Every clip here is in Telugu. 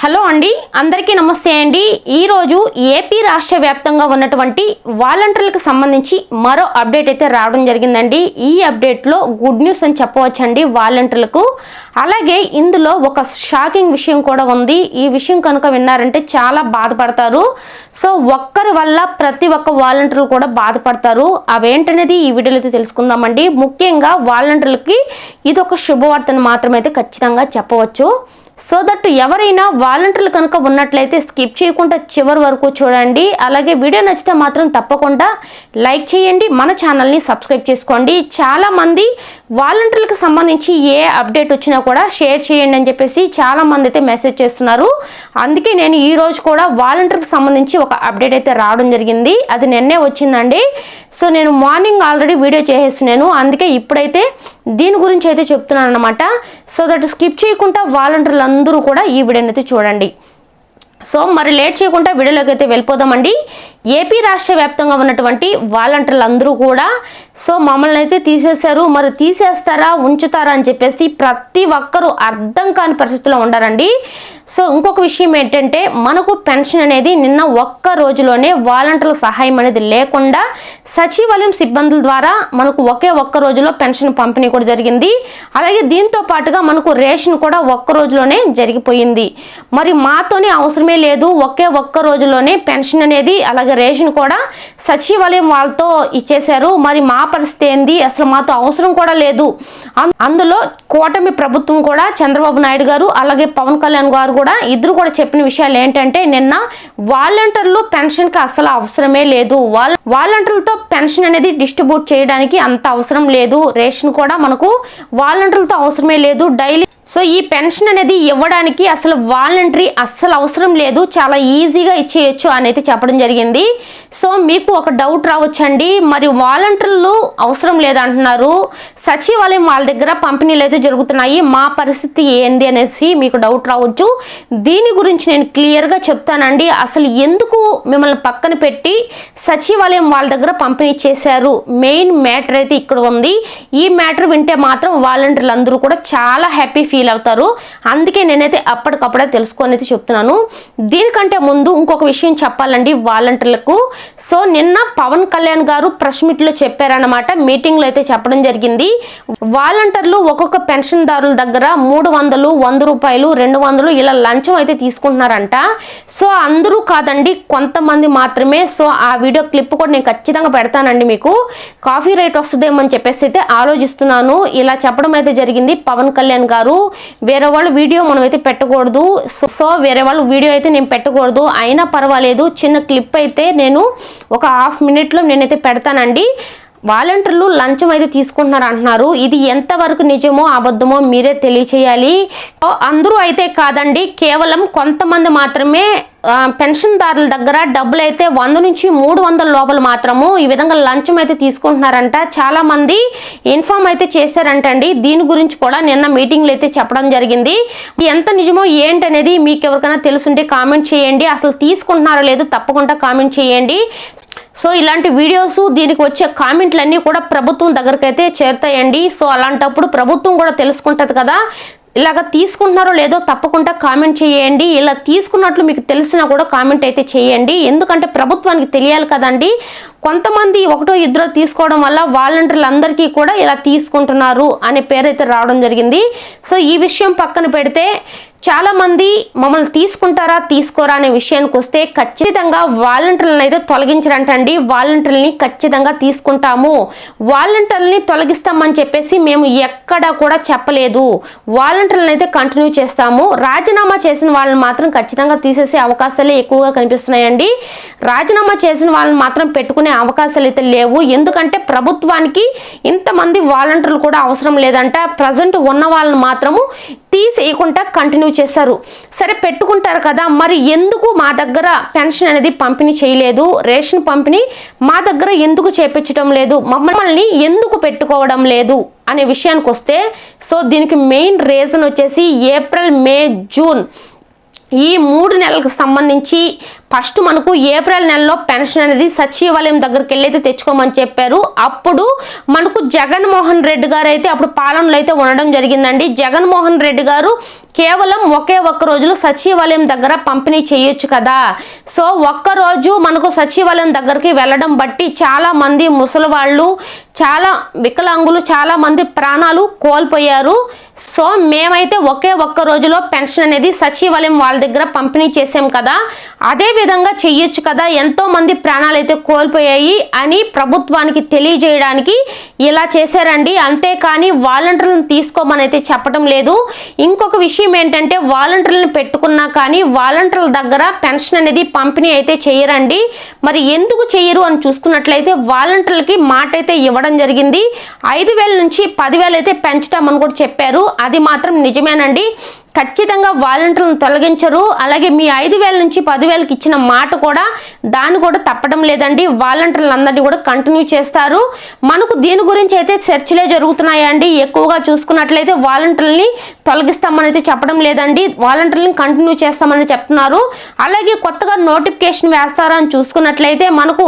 హలో అండి అందరికీ నమస్తే అండి. ఈరోజు ఏపీ రాష్ట్ర వ్యాప్తంగా ఉన్నటువంటి వాలంటీర్లకు సంబంధించి మరో అప్డేట్ అయితే రావడం జరిగిందండి. ఈ అప్డేట్లో గుడ్ న్యూస్ అని చెప్పవచ్చండి వాలంటీర్లకు. అలాగే ఇందులో ఒక షాకింగ్ విషయం కూడా ఉంది. ఈ విషయం కనుక విన్నారంటే చాలా బాధపడతారు. సో ఒక్కరి వల్ల ప్రతి ఒక్క వాలంటీర్లు కూడా బాధపడతారు. అవేంటనేది ఈ వీడియోలో అయితే తెలుసుకుందామండి. ముఖ్యంగా వాలంటీర్లకి ఇది ఒక శుభవార్తను మాత్రమైతే ఖచ్చితంగా చెప్పవచ్చు. సో దట్ ఎవరైనా వాలంటీర్లు కనుక ఉన్నట్లయితే స్కిప్ చేయకుండా చివరి వరకు చూడండి. అలాగే వీడియో నచ్చితే మాత్రం తప్పకుండా లైక్ చేయండి. మన ఛానల్ని సబ్స్క్రైబ్ చేసుకోండి. చాలామంది వాలంటీర్లకు సంబంధించి ఏ అప్డేట్ వచ్చినా కూడా షేర్ చేయండి అని చెప్పేసి చాలామంది అయితే మెసేజ్ చేస్తున్నారు. అందుకే నేను ఈరోజు కూడా వాలంటీర్కి సంబంధించి ఒక అప్డేట్ అయితే రావడం జరిగింది. అది నిన్నే వచ్చిందండి. సో నేను మార్నింగ్ ఆల్రెడీ వీడియో చేసేసినాను అందుకే ఇప్పుడైతే దీని గురించి అయితే చెప్తున్నాను అనమాట సో దట్ స్కిప్ చేయకుండా వాలంటీర్లు అందరూ కూడా ఈ వీడియోని అయితే చూడండి. సో మరి లేట్ చేయకుండా వీడియోలోకి అయితే వెళ్ళిపోదామండి. ఏపీ రాష్ట్ర వ్యాప్తంగా ఉన్నటువంటి వాలంటీర్లు అందరూ కూడా సో మమ్మల్ని అయితే తీసేశారు. మరి తీసేస్తారా ఉంచుతారా అని చెప్పేసి ప్రతి ఒక్కరూ అర్థం కాని పరిస్థితిలో ఉండారండి. సో ఇంకొక విషయం ఏంటంటే మనకు పెన్షన్ అనేది నిన్న ఒక్క రోజులోనే వాలంటీర్ల సహాయం అనేది లేకుండా సచివాలయం సిబ్బందుల ద్వారా మనకు ఒకే ఒక్క రోజులో పెన్షన్ పంపిణీ కూడా జరిగింది. అలాగే దీంతో పాటుగా మనకు రేషన్ కూడా ఒక్క రోజులోనే జరిగిపోయింది. మరి మాతోనే అవసరమే లేదు. ఒకే ఒక్క రోజులోనే పెన్షన్ అనేది అలాగే రేషన్ కూడా సచివాలయం వాళ్ళతో ఇచ్చేశారు. మరి మా పరిస్థితి ఏంది? అసలు మాతో అవసరం కూడా లేదు. అందులో కూటమి ప్రభుత్వం కూడా చంద్రబాబు నాయుడు గారు అలాగే పవన్ కళ్యాణ్ గారు కూడా ఇద్దరు కూడా చెప్పిన విషయాలు ఏంటంటే నిన్న వాలంటీర్లు పెన్షన్కి అసలు అవసరమే లేదు. వాల్ వాలంటీర్లతో పెన్షన్ అనేది డిస్ట్రిబ్యూట్ చేయడానికి అంత అవసరం లేదు. రేషన్ కూడా మనకు వాలంటీర్లతో అవసరమే లేదు. డైలీ సో ఈ పెన్షన్ అనేది ఇవ్వడానికి అసలు వాలంటరీ అస్సలు అవసరం లేదు. చాలా ఈజీగా ఇచ్చేయచ్చు అనేది చెప్పడం జరిగింది. సో మీకు ఒక డౌట్ రావచ్చండి. మరి వాలంటీర్లు అవసరం లేదంటున్నారు. సచివాలయం వాళ్ళ దగ్గర పంపిణీలు అయితే జరుగుతున్నాయి. మా పరిస్థితి ఏంది అనేసి మీకు డౌట్ రావచ్చు. దీని గురించి నేను క్లియర్గా చెప్తానండి. అసలు ఎందుకు మిమ్మల్ని పక్కన పెట్టి సచివాలయం వాళ్ళ దగ్గర పంపిణీ చేశారు? మెయిన్ మ్యాటర్ అయితే ఇక్కడ ఉంది. ఈ మ్యాటర్ వింటే మాత్రం వాలంటీర్లు అందరూ కూడా చాలా హ్యాపీ ఫీల్ అవుతారు. అందుకే నేనైతే అప్పటికప్పుడే తెలుసుకొని అయితే చెప్తున్నాను. దీనికంటే ముందు ఇంకొక విషయం చెప్పాలండి వాలంటీర్లకు. సో నిన్న పవన్ కళ్యాణ్ గారు ప్రెస్ మీట్లో చెప్పారనమాట మీటింగ్లో అయితే చెప్పడం జరిగింది. వాలంటీర్లు ఒక్కొక్క పెన్షన్దారుల దగ్గర మూడు వందలు వంద రూపాయలు రెండు వందలు ఇలా లంచం అయితే తీసుకుంటున్నారంట. సో అందరూ కాదండి కొంతమంది మాత్రమే. సో ఆ వీడియో క్లిప్ కూడా నేను ఖచ్చితంగా పెడతానండి మీకు. కాఫీ రేట్ వస్తుందేమో అని చెప్పేసి అయితే ఆలోచిస్తున్నాను. ఇలా చెప్పడం అయితే జరిగింది పవన్ కళ్యాణ్ గారు. వేరే వాళ్ళ వీడియో మనం అయితే పెట్టకూడదు. సో- సో వేరే వాళ్ళు వీడియో అయితే నేను పెట్టకూడదు. అయినా పర్వాలేదు చిన్న క్లిప్ అయితే నేను ఒక హాఫ్ మినిట్లో నేనైతే పెడతానండి. వాలంటీర్లు లంచం అయితే తీసుకుంటున్నారు అంటున్నారు ఇది ఎంతవరకు నిజమో అబద్ధమో మీరే తెలియచేయాలి. అందరూ అయితే కాదండి కేవలం కొంతమంది మాత్రమే పెన్షన్దారుల దగ్గర డబ్బులు అయితే వంద నుంచి మూడు వందల లోపల మాత్రము ఈ విధంగా లంచం అయితే తీసుకుంటున్నారంట. చాలామంది ఇన్ఫామ్ అయితే చేశారంటండి. దీని గురించి కూడా నిన్న మీటింగ్లు అయితే చెప్పడం జరిగింది. ఎంత నిజమో ఏంటనేది మీకు ఎవరికైనా తెలుసుంటే కామెంట్ చేయండి. అసలు తీసుకుంటున్నారో లేదో తప్పకుండా కామెంట్ చేయండి. సో ఇలాంటి వీడియోస్ దీనికి వచ్చే కామెంట్లన్నీ కూడా ప్రభుత్వం దగ్గరకైతే చేరుతాయండి. సో అలాంటప్పుడు ప్రభుత్వం కూడా తెలుసుకుంటుంది కదా. ఇలాగ తీసుకుంటున్నారో లేదో తప్పకుండా కామెంట్ చేయండి. ఇలా తీసుకున్నట్లు మీకు తెలిసినా కూడా కామెంట్ అయితే చేయండి. ఎందుకంటే ప్రభుత్వానికి తెలియాలి కదండి. కొంతమంది ఒకటో ఇద్దరు తీసుకోవడం వల్ల వాలంటీర్లందరికీ కూడా ఇలా తీసుకుంటున్నారు అనే పేరు అయితే రావడం జరిగింది. సో ఈ విషయం పక్కన పెడితే చాలా మంది మమ్మల్ని తీసుకుంటారా తీసుకోరా అనే విషయానికి వస్తే ఖచ్చితంగా వాలంటీర్లను అయితే తొలగించరంటండి వాలంటీర్లని ఖచ్చితంగా తీసుకుంటాము. వాలంటీర్లని తొలగిస్తామని చెప్పేసి మేము ఎక్కడా కూడా చెప్పలేదు. వాలంటీర్లను అయితే కంటిన్యూ చేస్తాము. రాజీనామా చేసిన వాళ్ళని మాత్రం ఖచ్చితంగా తీసేసే అవకాశాలే ఎక్కువగా కనిపిస్తున్నాయండి. రాజీనామా చేసిన వాళ్ళని మాత్రం పెట్టుకునే అవకాశాలు అయితే లేవు. ఎందుకంటే ప్రభుత్వానికి ఇంతమంది వాలంటీర్లు కూడా అవసరం లేదంట. ప్రజెంట్ ఉన్న వాళ్ళని మాత్రము తీసేయకుండా కంటిన్యూ చేశారు. సరే పెట్టుకుంటారు కదా మరి ఎందుకు మా దగ్గర పెన్షన్ అనేది పంపిణీ చేయలేదు? రేషన్ పంపిణీ మా దగ్గర ఎందుకు చేపించడం లేదు? మమ్మల్ని ఎందుకు పెట్టుకోవడం లేదు? అనే విషయానికి వస్తే సో దీనికి మెయిన్ రీజన్ వచ్చేసి ఏప్రిల్ మే జూన్ ఈ మూడు నెలలకు సంబంధించి ఫస్ట్ మనకు ఏప్రిల్ నెలలో పెన్షన్ అనేది సచివాలయం దగ్గరికి వెళ్ళైతే తెచ్చుకోమని చెప్పారు. అప్పుడు మనకు జగన్మోహన్ రెడ్డి గారు అయితే అప్పుడు పాలనలో అయితే ఉండడం జరిగిందండి. జగన్మోహన్ రెడ్డి గారు కేవలం ఒకే ఒక్క రోజులో సచివాలయం దగ్గర పంపిణీ చేయొచ్చు కదా. సో ఒక్క రోజు మనకు సచివాలయం దగ్గరికి వెళ్ళడం బట్టి చాలామంది ముసలి వాళ్ళు చాలా వికలాంగులు చాలామంది ప్రాణాలు కోల్పోయారు. సో మేమైతే ఒకే ఒక్క రోజులో పెన్షన్ అనేది సచివాలయం వాళ్ళ దగ్గర పంపిణీ చేసాం కదా. అదే విధంగా చెయ్యొచ్చు కదా ఎంతో మంది ప్రాణాలు అయితే కోల్పోయాయి అని ప్రభుత్వానికి తెలియజేయడానికి ఇలా చేశారండి. అంతేకాని వాలంటీర్లను తీసుకోమని అయితే చెప్పడం లేదు. ఇంకొక విషయం ఏంటంటే వాలంటీర్లను పెట్టుకున్నా కానీ వాలంటీర్ల దగ్గర పెన్షన్ అనేది పంపిణీ అయితే చేయరండి. మరి ఎందుకు చేయరు అని చూసుకున్నట్లయితే వాలంటీర్లకి మాట అయితే ఇవ్వడం జరిగింది. ఐదు వేల నుంచి పదివేలు అయితే పెంచుతామని కూడా చెప్పారు. అది మాత్రం నిజమేనండి. ఖచ్చితంగా వాలంటీర్లను తొలగించరు. అలాగే మీ ఐదు వేల నుంచి పదివేలకు ఇచ్చిన మాట కూడా దాన్ని కూడా తప్పడం లేదండి. వాలంటీర్లందరినీ కూడా కంటిన్యూ చేస్తారు. మనకు దీని గురించి అయితే చర్చలే జరుగుతున్నాయండి. ఎక్కువగా చూసుకున్నట్లయితే వాలంటీర్లని తొలగిస్తామని అయితే చెప్పడం లేదండి. వాలంటీర్లను కంటిన్యూ చేస్తామని చెప్తున్నారు. అలాగే కొత్తగా నోటిఫికేషన్ వేస్తారా అని చూసుకున్నట్లయితే మనకు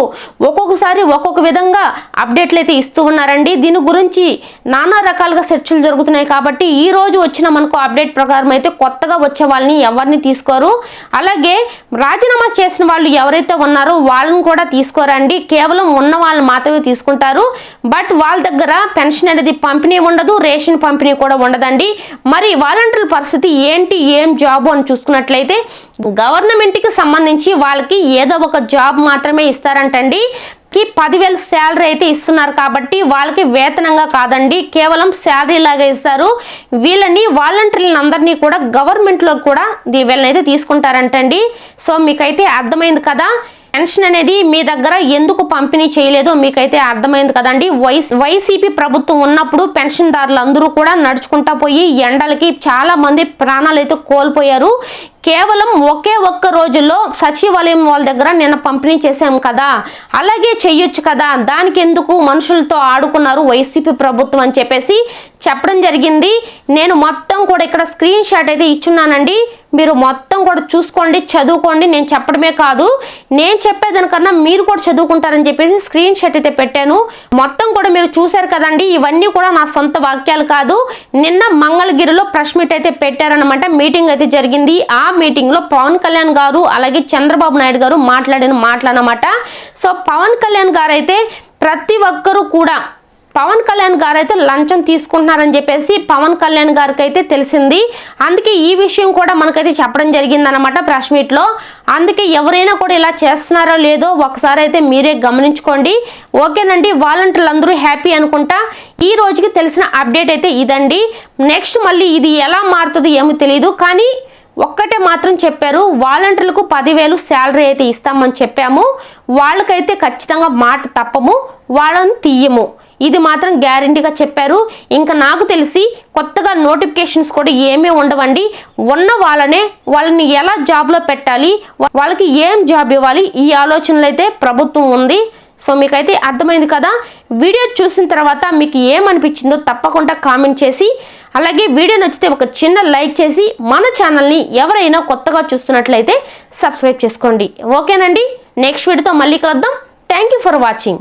ఒక్కొక్కసారి ఒక్కొక్క విధంగా అప్డేట్లు అయితే ఇస్తూ ఉన్నారండి. దీని గురించి నానా రకాలుగా చర్చలు జరుగుతున్నాయి కాబట్టి ఈ రోజు వచ్చిన మనకు అప్డేట్ ప్రకారం అయితే కొత్తగా వచ్చే వాళ్ళని ఎవరిని తీసుకోరు అలాగే రాజీనామా చేసిన వాళ్ళు ఎవరైతే ఉన్నారో వాళ్ళని కూడా తీసుకోరండి. కేవలం ఉన్న వాళ్ళు మాత్రమే తీసుకుంటారు. బట్ వాళ్ళ దగ్గర పెన్షన్ అనేది పంపిణీ ఉండదు రేషన్ పంపిణీ కూడా ఉండదండి. మరి వాలంటీర్ పరిస్థితి ఏంటి ఏం జాబ్ అని చూసుకున్నట్లయితే గవర్నమెంట్కి సంబంధించి వాళ్ళకి ఏదో ఒక జాబ్ మాత్రమే ఇస్తారంటండి. కి పదివేల శాలరీ అయితే ఇస్తున్నారు కాబట్టి వాళ్ళకి వేతనంగా కాదండి. కేవలం శాలరీ లాగా ఇస్తారు. వీళ్ళని వాలంటీర్లను అందరినీ కూడా గవర్నమెంట్లో కూడా వీళ్ళని అయితే తీసుకుంటారంటండి. సో మీకైతే అర్థమైంది కదా? పెన్షన్ అనేది మీ దగ్గర ఎందుకు పంపిణీ చేయలేదో మీకైతే అర్థమైంది కదండి. వై వైసీపీ ప్రభుత్వం ఉన్నప్పుడు పెన్షన్దారులు అందరూ కూడా నడుచుకుంటా పోయి ఎండలకి చాలా మంది ప్రాణాలు అయితే కోల్పోయారు. కేవలం ఒకే ఒక్క రోజుల్లో సచివాలయం వాళ్ళ దగ్గర నిన్న పంపిణీ చేశాం కదా. అలాగే చెయ్యొచ్చు కదా. దానికి ఎందుకు మనుషులతో ఆడుకున్నారు వైసీపీ ప్రభుత్వం అని చెప్పేసి చెప్పడం జరిగింది. నేను మొత్తం కూడా ఇక్కడ స్క్రీన్ షాట్ అయితే ఇచ్చున్నానండి. మీరు మొత్తం కూడా చూసుకోండి చదువుకోండి. నేను చెప్పడమే కాదు. నేను చెప్పేదానికన్నా మీరు కూడా చదువుకుంటారని చెప్పేసి స్క్రీన్ షాట్ అయితే పెట్టాను. మొత్తం కూడా మీరు చూశారు కదండి. ఇవన్నీ కూడా నా సొంత వాక్యాలు కాదు. నిన్న మంగళగిరిలో ప్రెస్ మీట్ అయితే పెట్టారనమాట మీటింగ్ అయితే జరిగింది. ఆ మీటింగ్లో పవన్ కళ్యాణ్ గారు అలాగే చంద్రబాబు నాయుడు గారు మాట్లాడిన మాటలన్నమాట. సో పవన్ కళ్యాణ్ గారు అయితే ప్రతి ఒక్కరూ కూడా పవన్ కళ్యాణ్ గారు అయితే లంచం తీసుకుంటున్నారని చెప్పేసి పవన్ కళ్యాణ్ గారికి అయితే తెలిసింది. అందుకే ఈ విషయం కూడా మనకైతే చెప్పడం జరిగిందనమాట ప్రెస్ మీట్లో. అందుకే ఎవరైనా కూడా ఇలా చేస్తున్నారో లేదో ఒకసారి అయితే మీరే గమనించుకోండి. ఓకేనండి వాలంటీర్లు అందరూ హ్యాపీ అనుకుంటా. ఈ రోజుకి తెలిసిన అప్డేట్ అయితే ఇదండి. నెక్స్ట్ మళ్ళీ ఇది ఎలా మారుతుందో ఏమో తెలియదు కానీ ఒక్కటే మాత్రం చెప్పారు. వాలంటీర్లకు పదివేలు శాలరీ అయితే ఇస్తామని చెప్పాము. వాళ్ళకైతే ఖచ్చితంగా మాట తప్పము. వాళ్ళని తీయము. ఇది మాత్రం గ్యారంటీగా చెప్పారు. ఇంకా నాకు తెలిసి కొత్తగా నోటిఫికేషన్స్ కూడా ఏమీ ఉండవండి. ఉన్న వాళ్ళనే వాళ్ళని ఎలా జాబ్లో పెట్టాలి? వాళ్ళకి ఏం జాబ్ ఇవ్వాలి? ఈ ఆలోచనలు అయితే ప్రభుత్వం ఉంది. సో మీకైతే అర్థమైంది కదా. వీడియో చూసిన తర్వాత మీకు ఏమనిపించిందో తప్పకుండా కామెంట్ చేసి అలాగే వీడియో నచ్చితే ఒక చిన్న లైక్ చేసి మన ఛానల్ని ఎవరైనా కొత్తగా చూస్తున్నట్లయితే సబ్స్క్రైబ్ చేసుకోండి. ఓకేనండి? నెక్స్ట్ వీడియోతో మళ్ళీ కలుద్దాం. Thank you for watching